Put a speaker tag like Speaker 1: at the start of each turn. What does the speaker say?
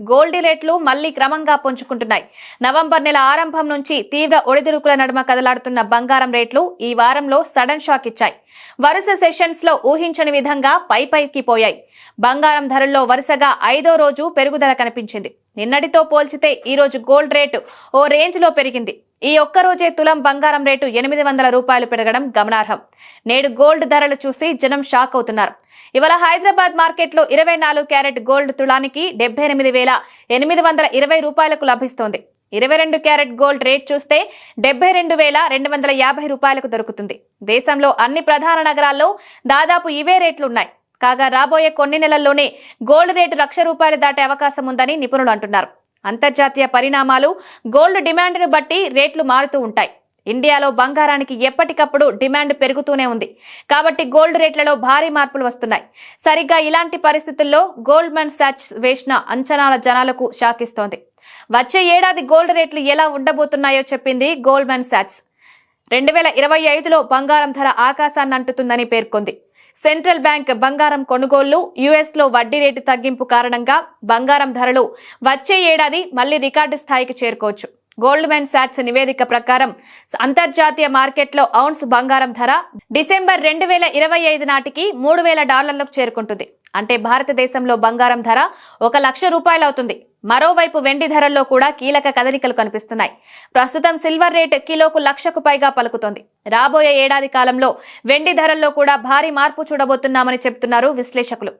Speaker 1: Gold రేట్లు మళ్ళీ క్రమంగా పుంజుకుంటున్నాయి. నవంబర్ నెల ఆరంభం నుంచి తీవ్ర ఒడిదుడుకుల నడుమ కదలాడుతున్న బంగారం రేట్లు ఈ వారంలో సడన్ షాక్ ఇచ్చాయి. వరుస సెషన్స్లో ఊహించని విధంగా పై పైకి పోయాయి. బంగారం ధరల్లో వరుసగా ఐదో రోజు పెరుగుదల కనిపించింది. నిన్నటితో పోల్చితే ఈ రోజు గోల్డ్ రేటు ఓ రేంజ్లో పెరిగింది. ఈ ఒక్క రోజే తులం బంగారం రేటు ఎనిమిది వందల రూపాయలు పెరగడం గమనార్హం. నేడు గోల్డ్ ధరలు చూసి జనం షాక్ అవుతున్నారు. ఇవాళ హైదరాబాద్ మార్కెట్లో ఇరవై నాలుగు క్యారెట్ గోల్డ్ తులానికి డెబ్బై ఎనిమిది వేల ఎనిమిది వందల ఇరవై రూపాయలకు లభిస్తోంది. ఇరవై రెండు క్యారెట్ గోల్డ్ రేట్ చూస్తే డెబ్బై రెండు వేల రెండు వందల యాభై రూపాయలకు దొరుకుతుంది. దేశంలో అన్ని ప్రధాన నగరాల్లో దాదాపు ఇవే రేట్లున్నాయి కాగా రాబోయే కొన్ని నెలల్లోనే గోల్డ్ రేటు లక్ష రూపాయలు దాటే అవకాశం ఉందని నిపుణులు అంటున్నారు. అంతర్జాతీయ పరిణామాలు గోల్డ్ డిమాండ్ను బట్టి రేట్లు మారుతూ ఉంటాయి. ఇండియాలో బంగారానికి ఎప్పటికప్పుడు డిమాండ్ పెరుగుతూనే ఉంది. కాబట్టి గోల్డ్ రేట్లలో భారీ మార్పులు వస్తున్నాయి. సరిగ్గా ఇలాంటి పరిస్థితుల్లో గోల్డ్మన్ సాచ్ వేసిన అంచనాల జనాలకు షాకిస్తోంది వచ్చే ఏడాది గోల్డ్ రేట్లు ఎలా ఉండబోతున్నాయో చెప్పింది గోల్డ్మన్ సాచ్. రెండు వేల ఇరవై ఐదులో బంగారం ధర ఆకాశాన్ని అంటుతుందని పేర్కొంది. సెంట్రల్ బ్యాంక్ బంగారం కొనుగోళ్ళు యుఎస్లో వడ్డీ రేటు తగ్గింపు కారణంగా బంగారం ధరలు వచ్చే ఏడాది మళ్ళీ రికార్డు స్థాయికి చేరుకోవచ్చు. గోల్డ్ మ్యాన్ సాట్స్ నివేదిక ప్రకారం అంతర్జాతీయ మార్కెట్లో ఔన్స్ బంగారం ధర డిసెంబర్ రెండు వేల ఇరవై ఐదు నాటికి మూడు వేల డాలర్లకు చేరుకుంటుంది. అంటే భారతదేశంలో బంగారం ధర ఒక లక్ష రూపాయలు అవుతుంది మరోవైపు వెండి ధరల్లో కూడా కీలక కదలికలు కనిపిస్తున్నాయి. ప్రస్తుతం సిల్వర్ రేట్ కిలోకు లక్షకు పైగా పలుకుతోంది. రాబోయే ఏడాది కాలంలో వెండి ధరల్లో కూడా భారీ మార్పు చూడబోతున్నామని చెబుతున్నారు విశ్లేషకులు.